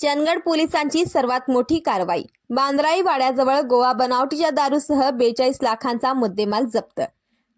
चंदगड पोलिसांची सर्वात मोठी कारवाई. बांद्राई वाड्याजवळ गोवा बनावटीच्या दारूसह बेचाळीस लाखांचा मुद्देमाल जप्त.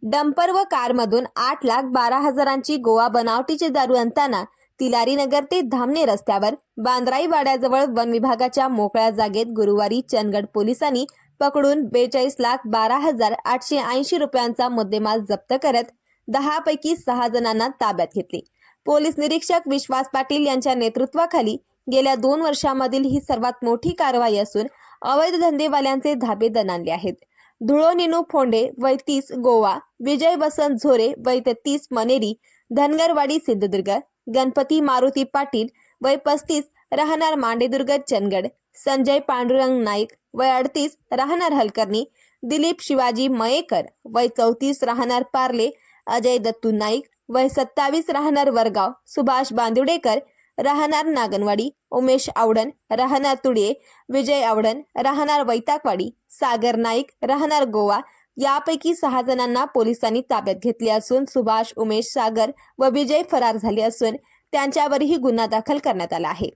डंपर व कारमधून आठ लाख बारा हजारांची गोवा बनावटीची दारू आणताना तिलारी नगर ते धामणे रस्त्यावर बांद्राई वाड्याजवळ वन विभागाच्या मोकळ्या जागेत गुरुवारी चंदगड पोलिसांनी पकडून बेचाळीस लाख बारा हजार आठशे ऐंशी रुपयांचा मुद्देमाल जप्त करत दहा पैकी सहा जणांना ताब्यात घेतले. पोलीस निरीक्षक विश्वास पाटील यांच्या नेतृत्वाखाली गेल्या दोन वर्षामधील ही सर्वात मोठी कारवाई असून अवैध धंदेवाल्यांचे धाबे दणाणले आहेत. धुळो निनू फोंडे वय तीस गोवा विजय वसंत झोरे वय तीस मनेरी धनगरवाडी सिंधुदुर्ग गणपती मारुती पाटील वय पस्तीस राहणार मांडेदुर्ग चंदगड संजय पांडुरंग नाईक वय अडतीस राहणार हलकर्णी दिलीप शिवाजी मयेकर वय चौतीस राहणार पार्ले अजय दत्तू नाईक वय सत्तावीस राहणार वरगाव सुभाष बांदिवडेकर राहणार नागनवाडी उमेश आवडण राहणार तुडे विजय आवडण राहणार वैताकवाडी सागर नाईक राहणार गोवा यापैकी सहा जणांना पोलिसांनी ताब्यात घेतले असून सुभाष उमेश सागर व विजय फरार झाले असून त्यांच्यावरही गुन्हा दाखल करण्यात आला आहे.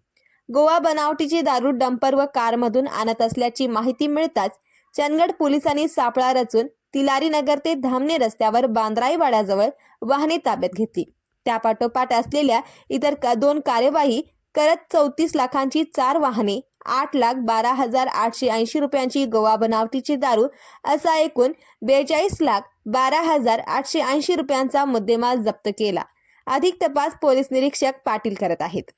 गोवा बनावटीची दारू डंपर व कारमधून आणत असल्याची माहिती मिळताच चंदगड पोलिसांनी सापळा रचून तिलारी नगर ते धामणे रस्त्यावर बांद्राईवाड्याजवळ वाहने ताब्यात घेतली. त्यापाठोपाठ असलेल्या इतर का दोन कार्यवाही करत चौतीस लाखांची चार वाहने आठ लाख बारा हजार आठशे ऐंशी रुपयांची गोवा बनावटीची दारू असा एकूण बेचाळीस लाख बारा हजार आठशे ऐंशी रुपयांचा मुद्देमाल जप्त केला. अधिक तपास पोलीस निरीक्षक पाटील करत आहेत.